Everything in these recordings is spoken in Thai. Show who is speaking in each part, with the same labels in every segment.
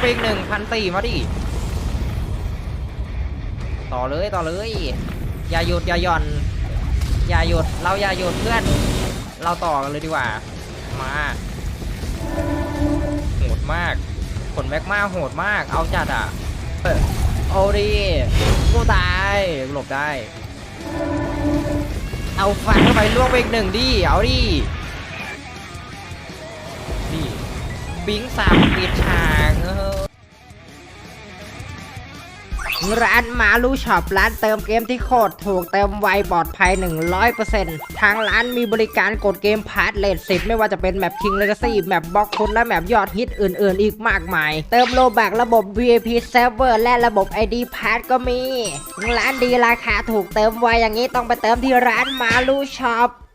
Speaker 1: ไปอีกหนึ่งพันสี่มาดิ ต่อเลยต่อเลย อย่าหยุดอย่าหย่อน อย่าหยุดเราอย่าหยุดเพื่อน เราต่อกันเลยดีกว่า มาโหดมากผลแม็กมาโหดมาก เอาจัดอะเออเอาดิกูตายหลบได้ เอาฟันเข้าไปล่วงไปอีกหนึ่งดิ เอาดินี่บิงสามปิดฉากเออ
Speaker 2: ร้านมาลูช็อปร้านเติมเกมที่โคตรถูกเติมไวปลอดภัย 100%ทางร้านมีบริการกดเกมพาร์ทเลทสิไม่ว่าจะเป็นแมป King Legacy แมปบล็อกฟุตและแมปยอดฮิตอื่นๆ อีกมากมาย เติมโลบักระบบ VIP Server และระบบ ID p a s s ก็มี ร้านดีราคาถูกเติมไวอย่างนี้ต้องไปเติมที่ร้านมาลูช็อป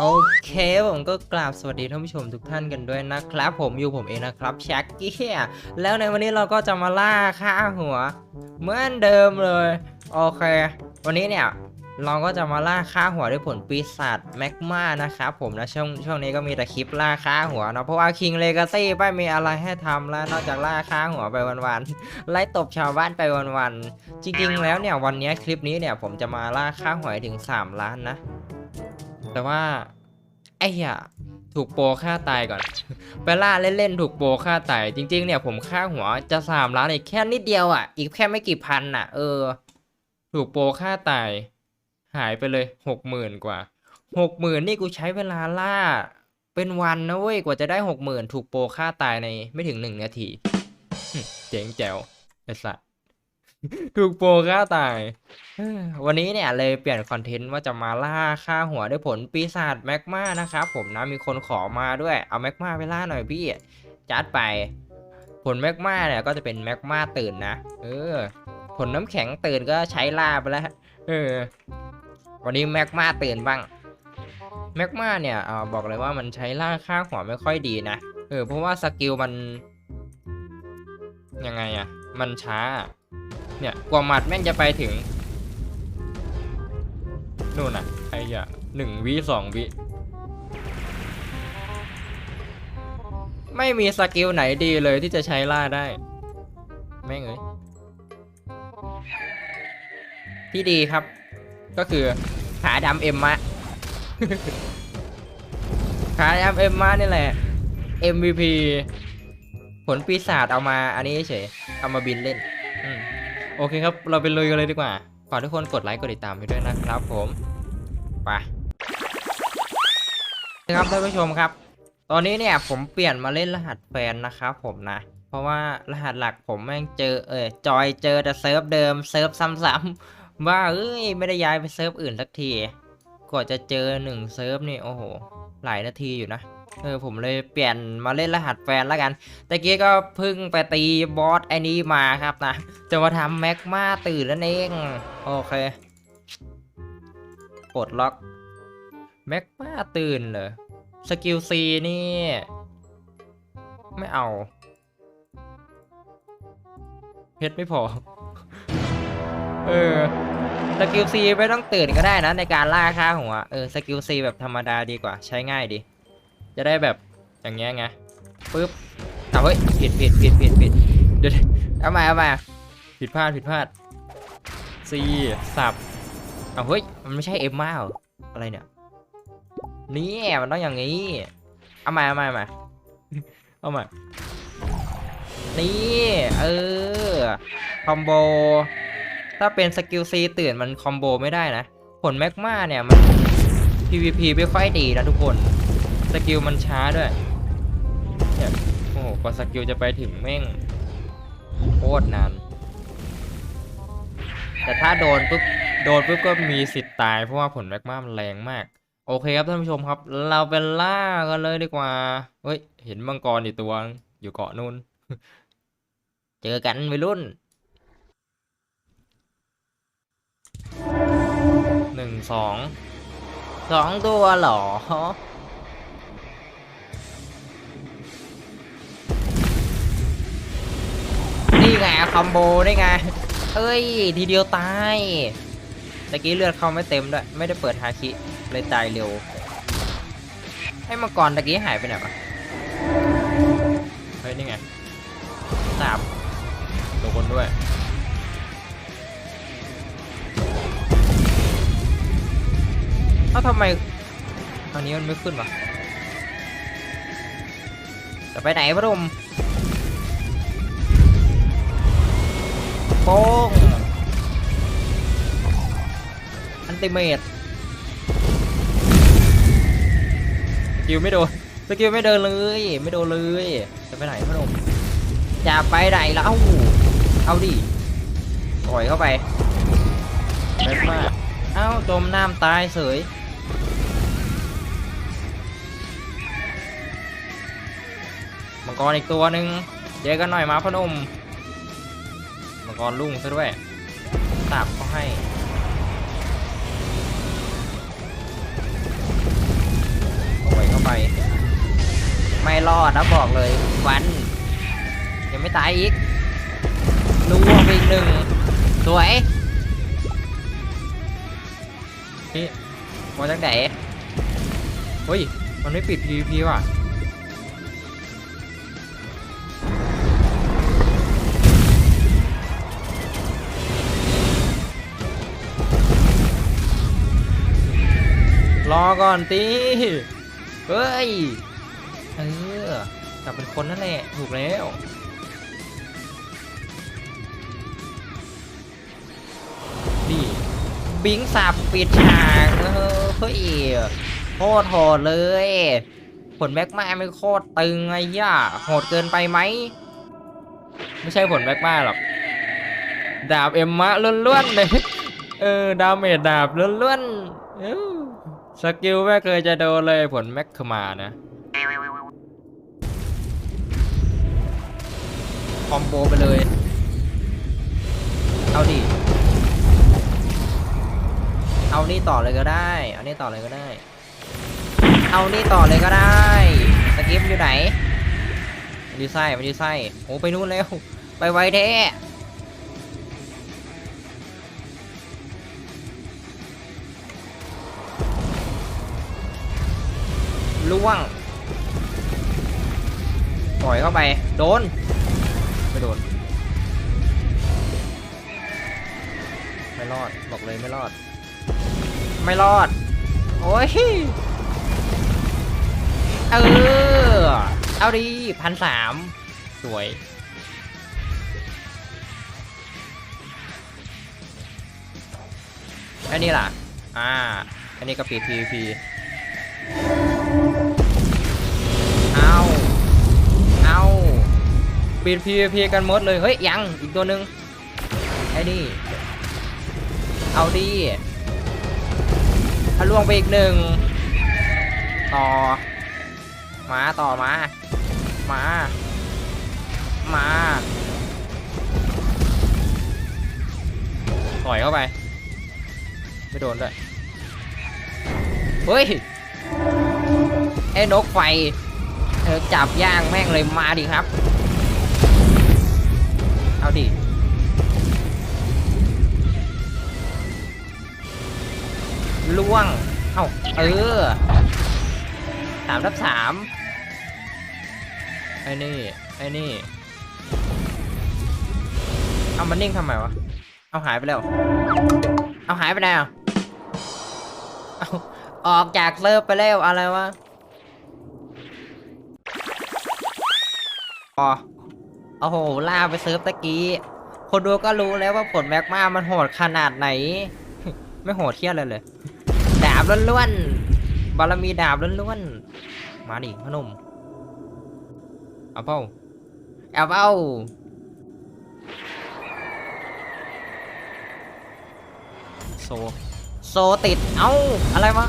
Speaker 1: โอเคผมก็กราบสวัสดีท่านผู้ชมทุกท่านกันด้วยนะครับ ผมอยู่ผมเองนะครับชักกี้แล้วในวันนี้เราก็จะมาล่าค่าหัว เหมือนเดิมเลย โอเค วันนี้เนี่ยเราก็จะมาล่าค่าหัวด้วยผลปีศาจแมกมานะครับผมนะช่วงช่วงนี้ก็มีแต่คลิปล่าค่าหัวเนาะเพราะว่า King Legacy ไม่มีอะไรให้ทำแล้วนอกจากล่าค่าหัวไปวันๆไล่ตบชาวบ้านไปวันๆจริงๆแล้วเนี่ยวันนี้คลิปนี้เนี่ยผมจะมาล่าค่าหัวถึง 3 ล้านนะ แต่ว่า ไอ้เหี้ยถูกโปรฆ่าตายก่อน ไปล่าเล่นๆถูกโปรฆ่าตาย จริง ๆ เนี่ยผมค่าหัวจะสามล้านอีกแค่นิดเดียวอะ อีกแค่ไม่กี่พันอะ เออ ถูกโปรฆ่าตาย หายไปเลยหกหมื่นกว่าหกหมื่นนี่กูใช้เวลาล่า เป็นวันนะเว้ยกว่าจะได้หกหมื่นถูกโปรฆ่าตายในไม่ถึงหนึ่งนาที เจ๋งแจ๋วไอ้สัส ถูกโปรฆ่าตาย วันนี้เนี่ยเลยเปลี่ยนคอนเทนต์ว่าจะมาล่าค่าหัวด้วยผลปีศาจแมกมานะครับผมนะมีคนขอมาด้วยเอาแมกมาไปล่าหน่อยพี่ จัดไป ผลแมกมาเนี่ยก็จะเป็นแมกมาตื่นนะ เออ ผลน้ำแข็งตื่นก็ใช้ล่าไปแล้ว เออ วันนี้แมกมาตื่นบ้าง แมกมาเนี่ยอบอกเลยว่ามันใช้ล่าค่าหัวไม่ค่อยดีนะ เออ เพราะว่าสกิลมัน ยังไงอะมันช้า เนี่ยกว่าหมัดแม่งจะไปถึงนู่นน่ะไอ้ยะหนึ่งวิสองวิ ไม่มีสกิลไหนดีเลยที่จะใช้ล่าได้ แม่งเอ้ยที่ดีครับ ก็คือขาดำเอ็มมะขาดำเอ็มมะนี่แหละ MVP ผลปีศาจเอามาอันนี้เฉย เอามาบินเล่น อืม โอเคครับ เราไปลุยกันเลยดีกว่า ฝากทุกคนกดไลค์ กดติดตามไปด้วยนะครับผมไปครับท่านผู้ชมครับ ตอนนี้เนี่ยผมเปลี่ยนมาเล่นรหัสแฟนนะครับผมนะ เพราะว่ารหัสหลักผมแม่งเจอเออจอยเจอแต่เซิร์ฟเดิมเซิร์ฟซ้ำๆว่าเอ้ยไม่ได้ย้ายไปเซิร์ฟอื่นสักทีกว่าจะเจอหนึ่งเซิร์ฟนี่โอ้โหหลายนาทีอยู่นะ เออผมเลยเปลี่ยนมาเล่นรหัสแฟนแล้วกันตะกี้ก็เพิ่งไปตีบอสไอ้นี้มาครับนะ จะมาทำแม็กมาตื่นนั่นเอง โอเคปลดล็อกแม็กมาตื่นเหรอสกิลซีนี่ ไม่เอาเพชรไม่พอ เออ สกิลซีไม่ต้องตื่นก็ได้นะในการล่าค่าหัว เออ สกิลซีแบบธรรมดาดีกว่า ใช้ง่ายดี จะได้แบบอย่างเงี้ยไงปึ๊บเอาเฮ้ยผิดผิดผิดผิดผิดเดี๋ยวเอามาเอามาผิดพลาดผิดพลาดซีสับเอาเฮ้ยมันไม่ใช่เอ็มมาหรออะไรเนี่ยนี่มันต้องอย่างนี้เอามาเอามาเอามาเอามานี่เออคอมโบถ้าเป็นสกิลซีตื่นมันคอมโบไม่ได้นะ ผลแมกมาเนี่ยมัน PVP ไม่ค่อยดีนะทุกคน กิลมันช้าด้วยเนี่ยโอ้โหกว่าสกิลจะไปถึงแม่งโคตรนานแต่ถ้าโดนปุ๊บโดนปุ๊บก็มีสิทธิ์ตายเพราะว่าผลแมกมามันแรงมาก โอเคครับท่านผู้ชมครับ เราเป็นล่ากันเลยดีกว่าเฮ้ย เห็นมังกรอีกตัวอยู่เกาะนู่น เจอกันวัยรุ่นหนึ่งสองสองตัวหรอ นี่ไงคอมโบได้ไงเอ้ย ทีเดียวตายตะกี้เลือดเขาไม่เต็มด้วย ไม่ได้เปิดฮาคิ เลยตายเร็ว ให้มังกรตะกี้หายไปไหนวะเฮ้ย นี่ไงสามโดนด้วย เอ้าทำไมตอนนี้มันไม่ขึ้นวะจะไปไหนพระดม โป้งอันติเมตสกิลไม่โดนสกิลไม่เดินเลย ไม่โดนเลย จะไปไหนพระดมจะไปไหนแล้วเอาดิปล่อยเข้าไปเล็กมากเอ้าจมน้ำตายเสยมังกรอีกตัวหนึ่งเจอกันหน่อยมาพอหนมมัง กรลุ่งซะด้วยตาบเขาให้เอาไว้เข้าไป ไม่รอดนะบอกเลยวัน ยังไม่ตายอีกล่วงไปอีกหนึ่งสวยนี่มาจากไหนเฮ้ย มันไม่ปิด PVP ว่ะ อก่อนตีเฮ้ย เออกลับเป็นคนนั่นแหละ ถูกแล้ว นี่ บิงสับปิดฉากเฮ้ยโคตรโหดเลย ผลแบ็กมาไม่โคตรตึงไอ้ย่าโหดเกินไปไหม ไม่ใช่ผลแบ็กมาหรอก ดาบเอ็มมะล้วนๆเลย เออ ดาเมจดาบล้วนๆ สกิลไม่เคยจะโดนเลยผลแม็กขมานะ คอมโบไปเลย เอาดิ เอานี่ต่อเลยก็ได้ เอานี่ต่อเลยก็ได้ เอานี่ต่อเลยก็ได้ สกิปอยู่ไหนมันอยู่ไส้มันอยู่ไส้โอ้ไปนู่นแล้ว ไปไวแท้ ล่วงปล่อยเข้าไป โดน ไม่โดน ไม่รอด บอกเลยไม่รอด ไม่รอด โอ้ย เออ เอาดีพันสาม สวยอันนี้ล่ะ อ่า อันนี้ก็ปิด PVP ปิด PVP กันหมดเลย เฮ้ย ยัง อีกตัวหนึ่งไอ้นี่เอาดีถ้าล่วงไปอีกหนึ่ง ต่อ มาต่อมา มา มาปล่อยเข้าไป ไม่โดนด้วย เฮ้ย ไอ้นกไฟเออจับย่างแม่งเลยมาดิครับาดิล่วง เอ้า เออสามทับสามไอ้นี่ ไอ้นี่ เอามันนิ่งทำไมวะ เอาหายไปแล้ว เอาหายไปไหนอะเอาออกจากเซิฟไปแล้วอะไรวะ อ๋อ โอ้โหล่าไปเซิร์ฟตะกี้ คนดูก็รู้แล้วว่าผลแม็กมามันโหดขนาดไหน ไม่โหดเที่ยเลยเลย ดาบล้วนๆ บารมีดาบล้วนๆ มาดิพนมเอาเป้าเอาเป้าโซ โซติด เอ้า อะไรวะ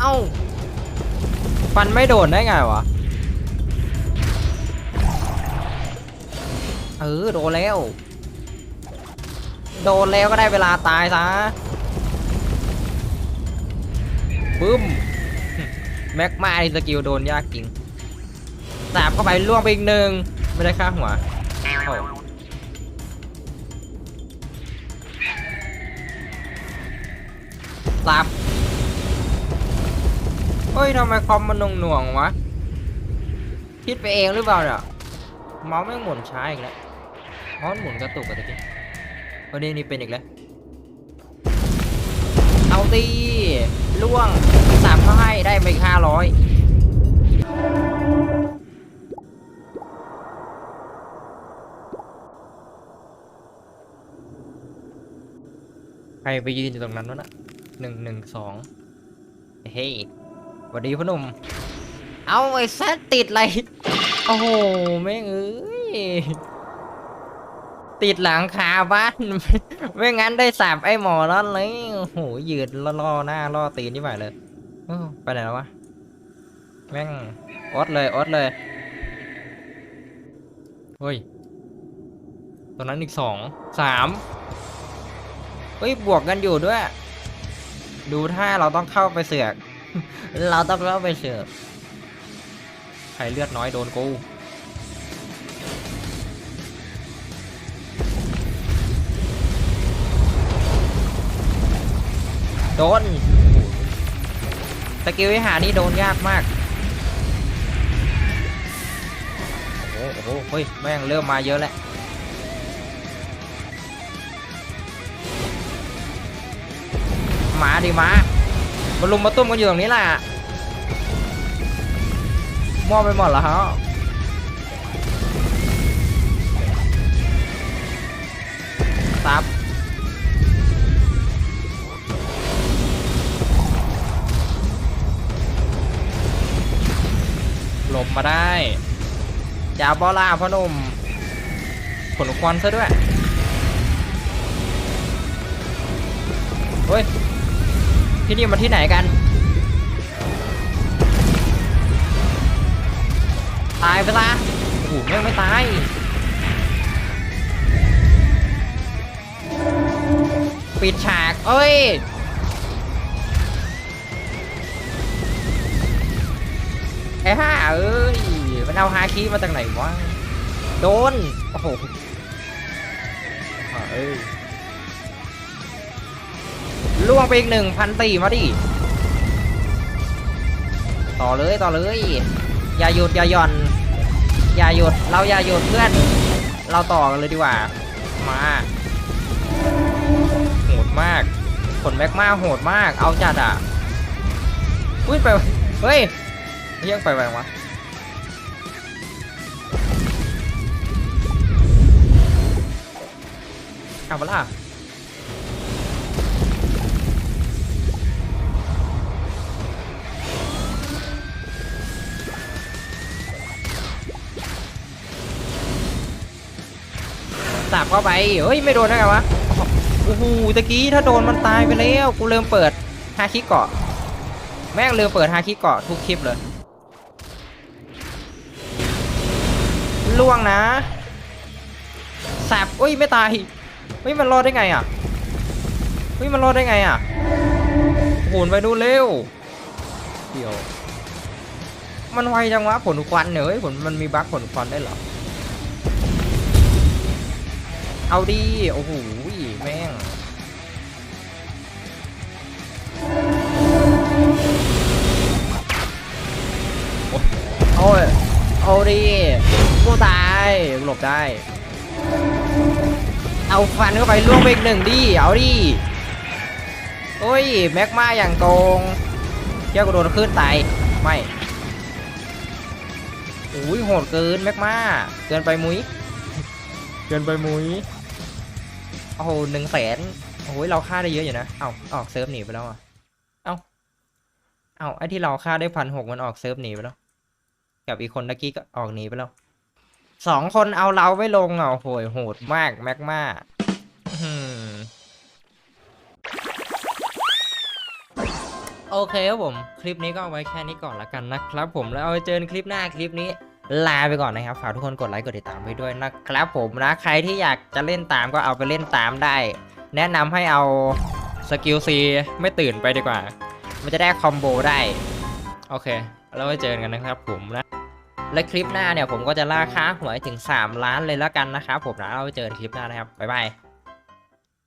Speaker 1: เอ้า ฟันไม่โดนได้ไงวะ เออโดนแล้ว โดนแล้วก็ได้เวลาตายซะบึ้มแม็กมาไอสกิลโดนยากจริงสาบเข้าไปล่วงไปอีกหนึ่งไม่ได้ค่าหัวสาบเฮ้ยทำไมคอมมันหน่วงๆวะ คิดไปเองหรือเปล่าเนี่ยเมาส์ไม่หมุนช้าอีกแล้ว เมาส์หมุนกระตุกกระตุกเออนี่นี่เป็นอีกแล้ว เอาตีล่วงสามเขาให้ได้ไปห้าร้อยใครไปยืนอยู่ตรงนั้นวะน่ะหนึ่งหนึ่งสองเฮ้ยสวัสดีพ่อหนุ่ม เอาไอ้แซดติดอะไร โอ้โห แม่งเอ้ย ติดหลังคาบ้าน ไม่งั้นได้สาบไอ้หมอแล้วเลยโอ้โหยืดล่อหน้าล่อตีนที่ไหนเลยไปไหนแล้ววะ แม่งอดเลยอดเลยเฮ้ยตอนนั้นอีกสองสามเฮ้ยบวกกันอยู่ด้วย ดูท่าเราต้องเข้าไปเสือก เราต้องเข้าไปเสือกใครเลือดน้อยโดนกู โดนสกิลวิหารนี่โดนยากมาก โอ้โหโอ้โหเฮ้ย แม่งเริ่มมาเยอะแล้วมาดิมามาลุมมาตุ้มกันอยู่ตรงนี้แหละมอไปหมดแล้วฮะซับ หลบมาได้จาบอล่าพ่อหนุ่มขนควันซะด้วยเฮ้ย ที่นี่มาที่ไหนกัน ตายไปละโอ้โหแม่งไม่ตายปิดฉาก เอ้ย อ้ห่าเอ้ย มันเอาฮาคิมาจากไหนวะ โดน โอ้โหเอ้ยล่วงไปอีกหนึ่งพันตีมาดิ ต่อเลยต่อเลย อย่าหยุดอย่าหย่อน อย่าหยุด เราอย่าหยุดเพื่อน เราต่อกันเลยดีกว่า มาโหดมากผลแม็กมาโหดมาก เอาจัดอะอุ้ยไป เฮ้ย เฮี้ยงไปไววะเอาเปะล่าสับเข้าไป เฮ้ย ไม่โดนได้ไงวะ โอ้โห ตะกี้ถ้าโดนมันตายไปแล้ว กูเริ่มเปิดฮาคิเกาะ แม่งลืมเปิดฮาคิเกาะทุกคลิปเลย ล่วงนะแสบอุ้ยไม่ตายเฮ้ยมันรอดได้ไงอะเฮ้ยมันรอดได้ไงอะโหนไปดูเร็วเดี๋ยวมันไวจังวะผลควันเนี่ยเฮ้ยผลมันมีบั๊กผลควันได้เหรอเอาดีโอ้โหแม่งโอ้ย เอาดิกูตายหลบได้ เอาฟันเข้าไปล่วงไปอีกหนึ่งดิ เอาดิโอ้ยแม็กมาอย่างโกงเจ้ากูโดนขึ้นตายไม่โอ้ยโหดเกินแม็กมาเกินไปมุ้ยเกินไปมุ้ยโอ้โหหนึ่งแสนโอ้ยเราฆ่าได้เยอะอยู่นะ เอ้าออกเซิร์ฟหนีไปแล้วอะเอ้าเอ้าไอ้ที่เราฆ่าได้พันหกมันออกเซิร์ฟหนีไปแล้ว กับอีกคนตะกี้ก็ออกหนีไปแล้วสองคนเอาเราไม่ลงอะโอ้โหโหดมากแม็กมาโอเคครับผม คลิปนี้ก็เอาไว้แค่นี้ก่อนละกันนะครับผมแล้วเอาไว้เจอกันคลิปหน้าคลิปนี้ลาไปก่อนนะครับฝากทุกคนกดไลค์กดติดตามไปด้วยนะครับผมนะใครที่อยากจะเล่นตามก็เอาไปเล่นตามได้ แนะนำให้เอาสกิลซีไม่ตื่นไปดีกว่า มันจะได้คอมโบได้ โอเค แล้วไว้เจอกันนะครับผมนะ และคลิปหน้าเนี่ยผมก็จะล่าค่าหวยถึง 3 ล้านเลยแล้วกันนะครับผมนะเราไปเจอคลิปหน้านะครับบ๊ายบาย